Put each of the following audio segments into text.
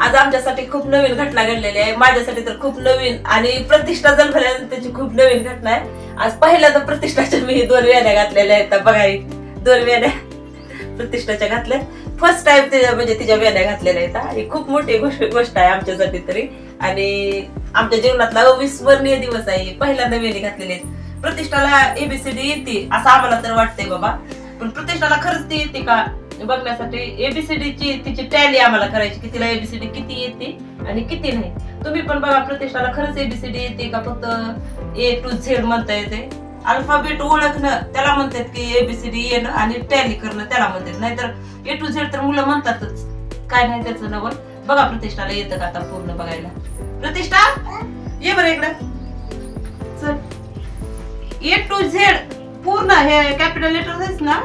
आज आमच्यासाठी खूप नवीन घटना घडलेली आहे. माझ्यासाठी तर खूप नवीन आणि प्रतिष्ठा जन्मल्यानंतर त्याची खूप नवीन घटना आहे. आज पहिल्यांदा प्रतिष्ठाच्या मी दोन वेण्या घातलेल्या आहेत. तर बघा दोन वेण्या प्रतिष्ठाच्या घातल्या फर्स्ट टाइम तिच्या म्हणजे तिच्या वेण्या घातलेल्या आहेत आणि खूप मोठी गोष्ट गोष्ट आहे आमच्यासाठी तरी. आणि आमच्या जीवनातला अविस्मरणीय दिवस आहे. पहिल्यांदा वेणी घातलेली आहेत. प्रतिष्ठाला एबीसीडी येते असं आम्हाला तर वाटतंय बाबा. पण प्रतिष्ठाला खरंच ती येते का? बघण्यासाठी एबीसीडी ची तिची टॅली आम्हाला करायची की तिला एबीसीडी किती येते आणि किती नाही. तुम्ही पण बघा प्रतिष्ठाला खरंच एबीसीडी येते का फक्त ए टू झेड म्हणता येते. अल्फाबेट ओळखणं त्याला म्हणतात की एबीसीडी येणं आणि टॅली करणं त्याला म्हणतात. नाहीतर ए टू झेड तर मुलं म्हणतातच. काय नाही त्याचं नवल. बघा प्रतिष्ठाला येतं का आता पूर्ण बघायला. प्रतिष्ठा ये बरं इकडं. चल. ए टू झेड पूर्ण हे कॅपिटल लेटर आहेच ना?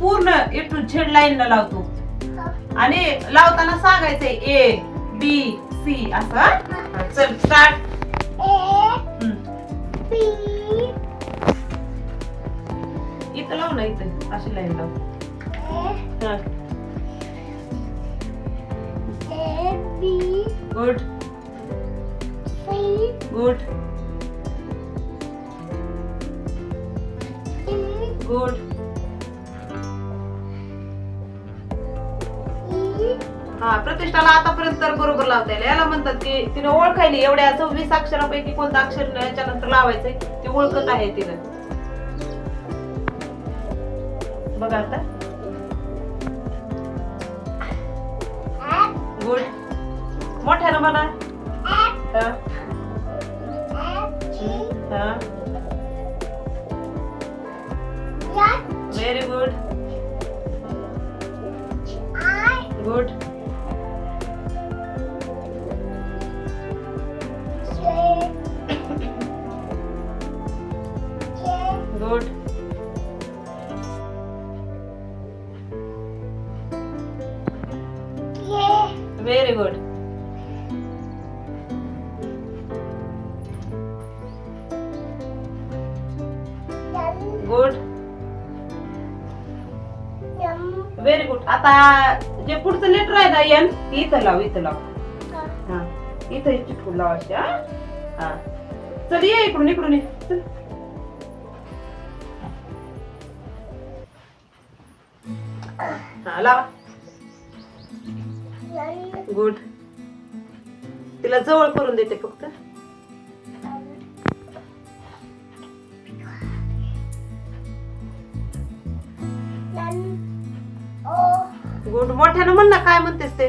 पूर्ण ए टू झेड लाईन ला लावतो. आणि लावताना सांगायचंय ए बी सी असं? चल स्टार्ट इथं लाव ना इथं. अशी लाईन लाव. गुड गुड गुड हा प्रतिष्ठाला आतापर्यंत तर बरोबर लावता येईल. याला म्हणतात की तिने ओळखायली एवढ्या सव्वीस अक्षरापैकी कोणतं अक्षर याच्यानंतर लावायचंय ते ओळखत आहे तिनं बघा आता. गुड. मोठ्यानं म्हणा हा, हा. Very good good good very good good very good आता जे पुढचं लेटर आहे ना एन इथं लाव इथं लाव. हा. इथं चिटकून लाव अशी हा. हा. चल ये इकडून इकडून ये. चल. हा लावा. गुड तिला जवळ करून देते फक्त. गुड मोठ्यानं म्हण ना काय म्हणतेस ते.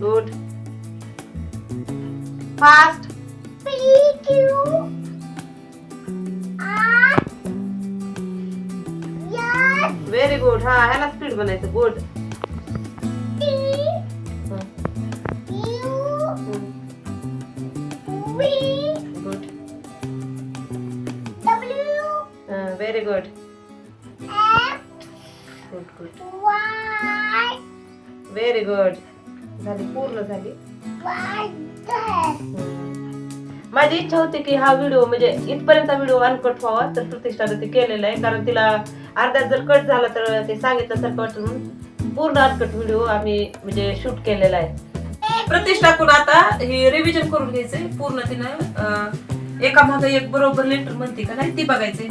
गुड फास्ट व्हेरी गुड हा ह्याला स्पीड बनायचं good good very good good good very good झाली पूर्ण झाली माझी इच्छा होती की हा व्हिडिओ म्हणजे इथपर्यंत व्हिडिओ अनकट व्हावा तर प्रतिष्ठाने ते केलेला आहे. कारण तिला अर्ध्यात जर कट झाला तर ते सांगितल्यासारखं वाटतं. म्हणून पूर्ण अनकट व्हिडिओ आम्ही म्हणजे शूट केलेला आहे. प्रतिष्ठाकडून आता हे रिव्हिजन करून घ्यायचंय. पूर्ण तिनं एका मागे एक बरोबर लेटर म्हणते का नाही ती बघायचंय.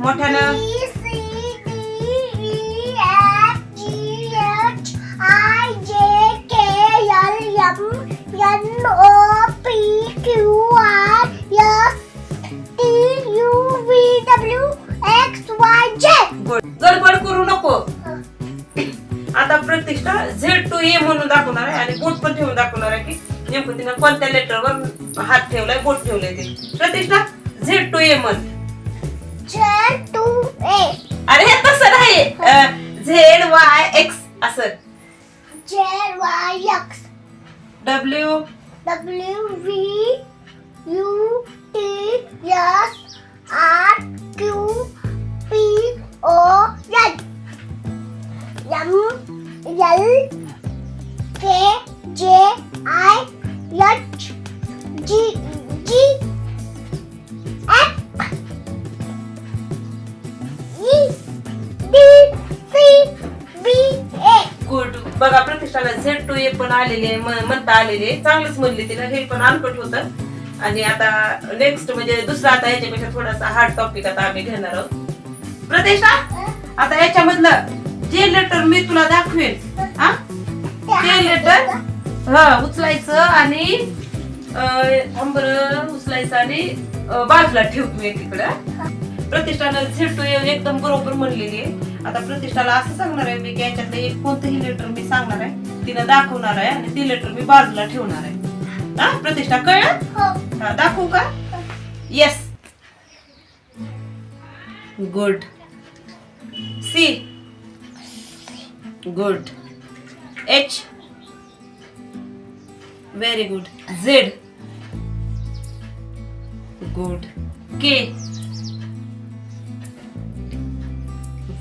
मोठ्यानं. N O P Q R S T U V W X Y Z. Good. गडबड करू नको आता प्रतिष्ठा झेड टू ए म्हणून दाखवणार आहे आणि बोट पण ठेवून दाखवणार आहे की नेमकं तिनं कोणत्या लेटरवर हात ठेवलाय बोट ठेवलंय ते प्रतिष्ठा झेड टू ए म्हण Z to A. अरे हे तसं नाही झेड वाय एक्स असं Z Y X W. W V U T S R Q P O N. M L K J I आलेले म- म्हणता आलेले. चांगलंच म्हणले तिला हे पण अनकट होतं. आणि आता नेक्स्ट म्हणजे दुसरा आता याच्यापेक्षा थोडासा हार्ड टॉपिक आता आम्ही घेणार आहोत. प्रतिष्ठा आता याच्यामधलं जे लेटर मी तुला दाखवेन हा? ते लेटर हा उचलायचं आणि थांबर उचलायचं आणि बाजूला ठेवतो मी तिकडं प्रतिष्ठानं झेटू एकदम बरोबर म्हणलेली आहे. आता प्रतिष्ठाला असं सांगणार आहे मी की याच्यातलं एक कोणतंही लेटर मी सांगणार आहे तिला दाखवणार आहे आणि ती लेटर मी बाजूला ठेवणार आहे. हा? प्रतिष्ठा कळलं? हो. हा दाखवू का? Yes good C good H very good Z good K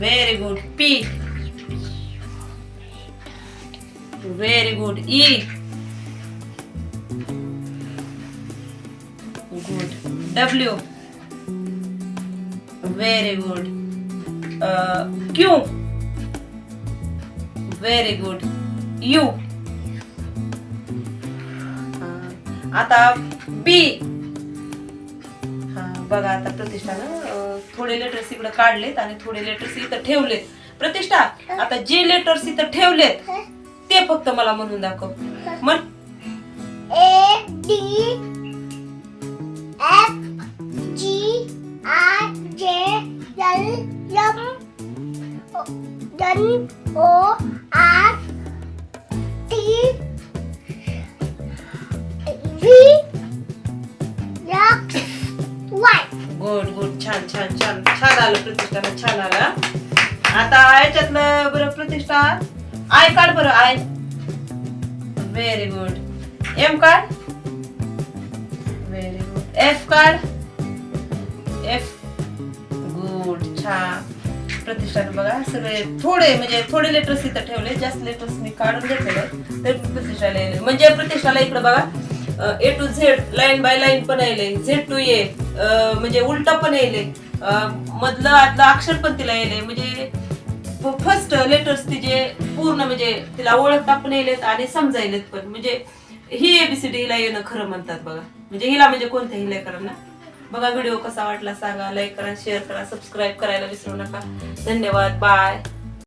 very good P very good E good. W. Very good. Uh, q. Very good. U. आता बी हा बघा आता प्रतिष्ठानं. अं, थोडे लेटर्स इकडे काढलेत आणि थोडे लेटर्स इथं ठेवलेत. प्रतिष्ठा आता जे लेटर्स इथं ठेवलेत ते फक्त मला म्हणून दाखव. मन ए D F G I J L आलं प्रतिष्ठाला छान आला. आता याच्यातलं बरं प्रतिष्ठा आय काढ बरं आय. व्हेरी गुड एम काढ. व्हेरी गुड एफ काढ. एफ गुड छान. प्रतिष्ठान बघा सगळे थोडे म्हणजे थोडे लेटर्स इथं ठेवले जास्त लेटर्स मी काढून घेतलेले तर प्रतिष्ठाला येईल म्हणजे प्रतिष्ठाला इकडे बघा A to Z line by line पण येईल झेड टू ए म्हणजे उलटा पण येले मधलं आतलं अक्षर पण तिला येले म्हणजे फर्स्ट लेटर्स तिचे पूर्ण म्हणजे तिला ओळखता पण येलेत आणि समजायलेत पण. म्हणजे ही एबीसीडी हिला येणं खरं म्हणतात बघा. म्हणजे हिला म्हणजे कोणत्याही लेकरांना. बघा व्हिडिओ कसा वाटला सांगा लाईक करा शेअर करा सबस्क्राईब करायला विसरू नका. धन्यवाद. बाय